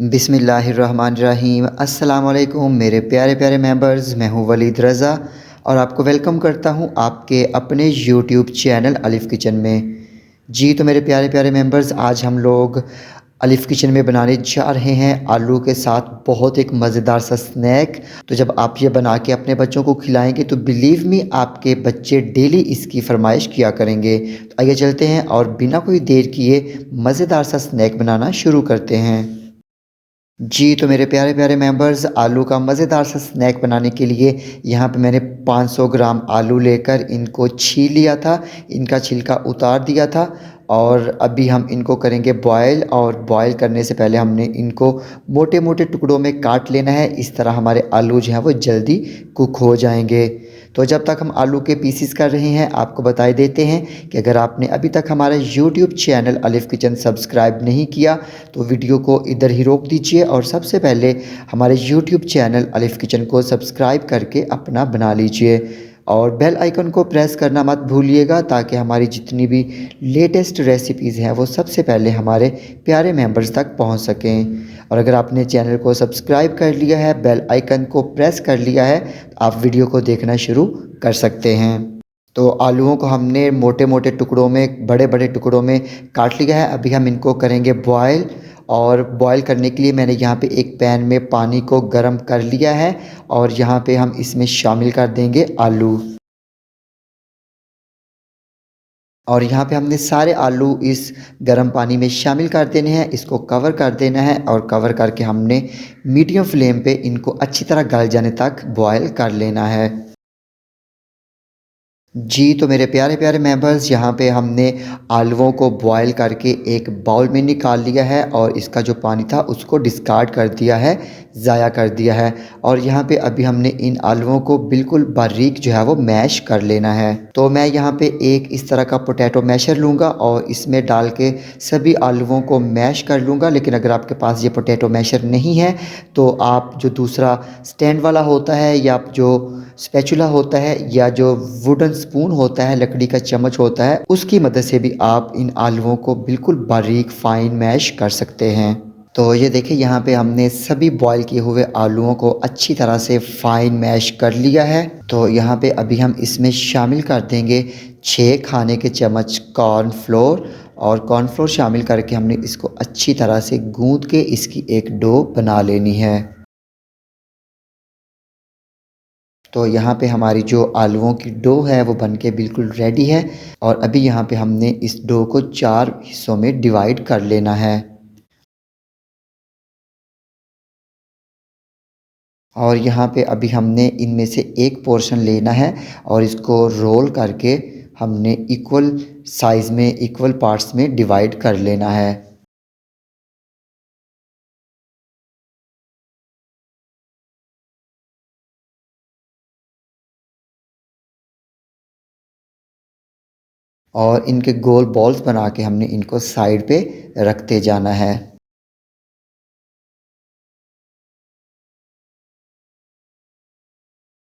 बिसमीम अस्सलाम मेरे प्यारे प्यारे मेंबर्स मैं हूँ वलीद रज़ा और आपको वेलकम करता हूँ आपके अपने यूट्यूब चैनल अलिफ़ किचन में। जी तो मेरे प्यारे प्यारे मेंबर्स आज हम लोग अलिफ़ किचन में बनाने जा रहे हैं आलू के साथ बहुत एक मज़ेदार सा स्नैक तो जब आप ये बना के अपने बच्चों को खिलाएँगे तो बिलीव मी आपके बच्चे डेली इसकी फरमाइश किया करेंगे। तो आइए चलते हैं और बिना कोई देर किए मज़ेदार सा स्नैक बनाना शुरू करते हैं। जी तो मेरे प्यारे प्यारे मेंबर्स आलू का मज़ेदार सा स्नैक बनाने के लिए यहाँ पे मैंने 500 ग्राम आलू लेकर इनको छील लिया था। इनका छिलका उतार दिया था। और अभी हम इनको करेंगे बॉयल और बॉयल करने से पहले हमने इनको मोटे मोटे टुकड़ों में काट लेना है। इस तरह हमारे आलू जो हैं वो जल्दी कुक हो जाएँगे। तो जब तक हम आलू के पीसीस कर रहे हैं, आपको बताए देते हैं कि अगर आपने अभी तक हमारा YouTube channel Alif kitchen subscribe नहीं किया तो वीडियो को इधर ही रोक दीजिए और सबसे पहले हमारे यूट्यूब चैनल अलिफ़ किचन को सब्सक्राइब करके अपना बना लीजिए। और बेल आइकन को प्रेस करना मत भूलिएगा ताकि हमारी जितनी भी लेटेस्ट रेसिपीज़ हैं वो सबसे पहले हमारे प्यारे मेंबर्स तक पहुँच सकें। और अगर आपने चैनल को सब्सक्राइब कर लिया है बेल आइकन को प्रेस कर लिया है तो आप वीडियो को देखना शुरू कर सकते हैं। तो आलूओं को हमने मोटे मोटे टुकड़ों में बड़े बड़े टुकड़ों में काट लिया है। अभी हम इनको करेंगे बॉयल और बॉयल करने के लिए मैंने यहाँ पे एक पैन में पानी को गर्म कर लिया है और यहाँ पे हम इसमें शामिल कर देंगे आलू। और यहाँ पे हमने सारे आलू इस गर्म पानी में शामिल कर देने हैं, इसको कवर कर देना है और कवर करके हमने मीडियम फ्लेम पे इनको अच्छी तरह गल जाने तक बॉयल कर लेना है। जी तो मेरे प्यारे प्यारे मेंबर्स यहाँ पे हमने आलुओं को बॉईल करके एक बाउल में निकाल लिया है और इसका जो पानी था उसको डिस्कार्ड कर दिया है। ज़ाया कर दिया है और यहाँ पे अभी हमने इन आलुओं को बिल्कुल बारीक जो है वो मैश कर लेना है। तो मैं यहाँ पे एक इस तरह का पोटैटो मैशर लूँगा और इसमें डाल के सभी आलुओं को मैश कर लूँगा, लेकिन अगर आपके पास ये पोटैटो मैशर नहीं है तो आप जो दूसरा स्टैंड वाला होता है या जो स्पैचुला होता है या जो वुडन स्पून होता है, लकड़ी का चम्मच होता है, उसकी मदद से भी आप इन आलुओं को बिल्कुल बारीक, फाइन मैश कर सकते हैं। तो ये देखिए, यहाँ पे हमने सभी बॉईल किए हुए आलूओं को अच्छी तरह से फाइन मैश कर लिया है। तो यहाँ पे अभी हम इसमें शामिल कर देंगे छः खाने के चम्मच कॉर्नफ्लोर और कॉर्नफ्लोर शामिल करके हमने इसको अच्छी तरह से गूंद के इसकी एक डो बना लेनी है। तो यहाँ पे हमारी जो आलूओं की डो है, वो बन के बिल्कुल रेडी है और अभी यहाँ पे हमने इस डो को चार हिस्सों में डिवाइड कर लेना है। और यहाँ पे अभी हमने इनमें से एक पोर्शन लेना है और इसको रोल करके हमने इक्वल साइज़ में इक्वल पार्ट्स में डिवाइड कर लेना है। और इनके गोल बॉल्स बना के हमने इनको साइड पे रखते जाना है।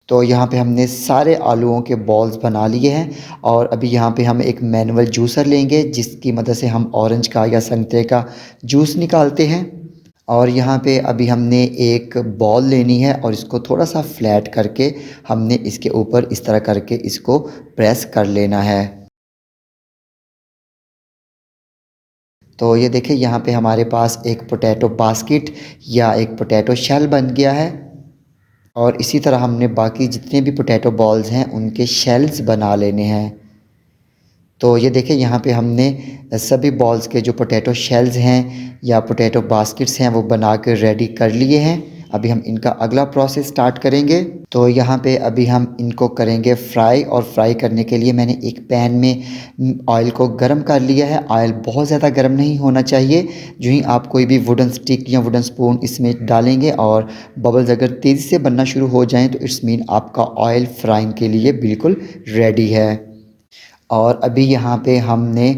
तो यहाँ पे हमने सारे आलूओं के बॉल्स बना लिए हैं और अभी यहाँ पे हम एक मैनुअल जूसर लेंगे, जिसकी मदद से हम ऑरेंज का या संतरे का जूस निकालते हैं। और यहाँ पे अभी हमने एक बॉल लेनी है और इसको थोड़ा सा फ्लैट करके हमने इसके ऊपर इस तरह करके इसको प्रेस कर लेना है। तो ये देखिए, यहाँ पे हमारे पास एक पोटैटो बास्केट या एक पोटैटो शेल बन गया है। और इसी तरह हमने बाकी जितने भी पोटैटो बॉल्स हैं, उनके शेल्स बना लेने हैं। तो ये देखें, यहाँ पे हमने सभी बॉल्स के जो पोटैटो शेल्स हैं या पोटैटो बास्केट्स हैं, वो बना कर रेडी कर लिए हैं। अभी हम इनका अगला प्रोसेस स्टार्ट करेंगे। तो यहाँ पे अभी हम इनको करेंगे फ्राई और फ्राई करने के लिए मैंने एक पैन में ऑयल को गर्म कर लिया है। ऑयल बहुत ज़्यादा गर्म नहीं होना चाहिए। जो ही आप कोई भी वुडन स्टिक या वुडन स्पून इसमें डालेंगे और बबल्स अगर तेज़ी से बनना शुरू हो जाएँ तो इट्स मीन आपका ऑयल फ्राइंग के लिए बिल्कुल रेडी है। और अभी यहाँ पे हमने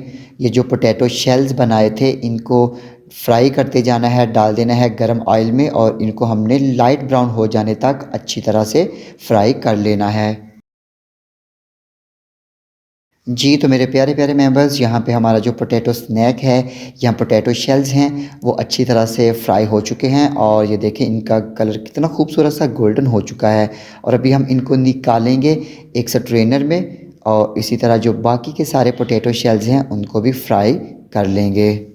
ये जो पोटैटो शेल्स बनाए थे, इनको फ्राई करते जाना है, डाल देना है गरम ऑयल में और इनको हमने लाइट ब्राउन हो जाने तक अच्छी तरह से फ्राई कर लेना है। जी तो मेरे प्यारे प्यारे मेंबर्स यहाँ पे हमारा जो पोटैटो स्नैक है, यहाँ पोटैटो शेल्स हैं, वो अच्छी तरह से फ्राई हो चुके हैं और ये देखें, इनका कलर कितना खूबसूरत सा गोल्डन हो चुका है। और अभी हम इनको निकालेंगे एक स्ट्रेनर में और इसी तरह जो बाकी के सारे पोटैटो शेल्स हैं, उनको भी फ्राई कर लेंगे।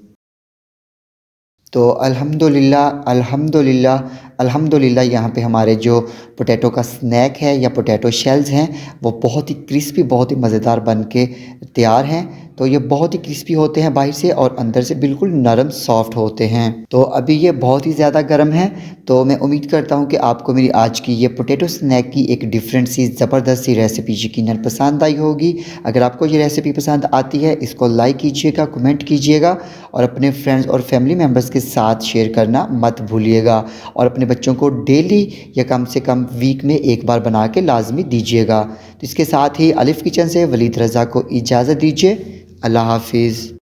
तो अल्हम्दुलिल्लाह अल्हम्दुलिल्लाह अल्हम्दुलिल्लाह यहाँ पे हमारे जो पोटैटो का स्नैक है या पोटैटो शेल्स हैं, वो बहुत ही क्रिस्पी बहुत ही मज़ेदार बन के तैयार हैं। तो ये बहुत ही क्रिस्पी होते हैं बाहर से और अंदर से बिल्कुल नरम सॉफ्ट होते हैं। तो अभी ये बहुत ही ज़्यादा गर्म है तो मैं उम्मीद करता हूँ कि आपको मेरी आज की ये पोटैटो स्नैक की एक डिफरेंट सी ज़बरदस्त सी रेसिपी यकीन पसंद आई होगी। अगर आपको ये रेसिपी पसंद आती है, इसको लाइक कीजिएगा कमेंट कीजिएगा और अपने फ्रेंड्स और फैमिली मेंबर्स के साथ शेयर करना मत भूलिएगा और अपने बच्चों को डेली या कम से कम वीक में एक बार बना के लाजमी दीजिएगा। तो इसके साथ ही अलिफ़ किचन से वलीद रज़ा को इजाज़त दीजिए। अल्लाह हाफिज़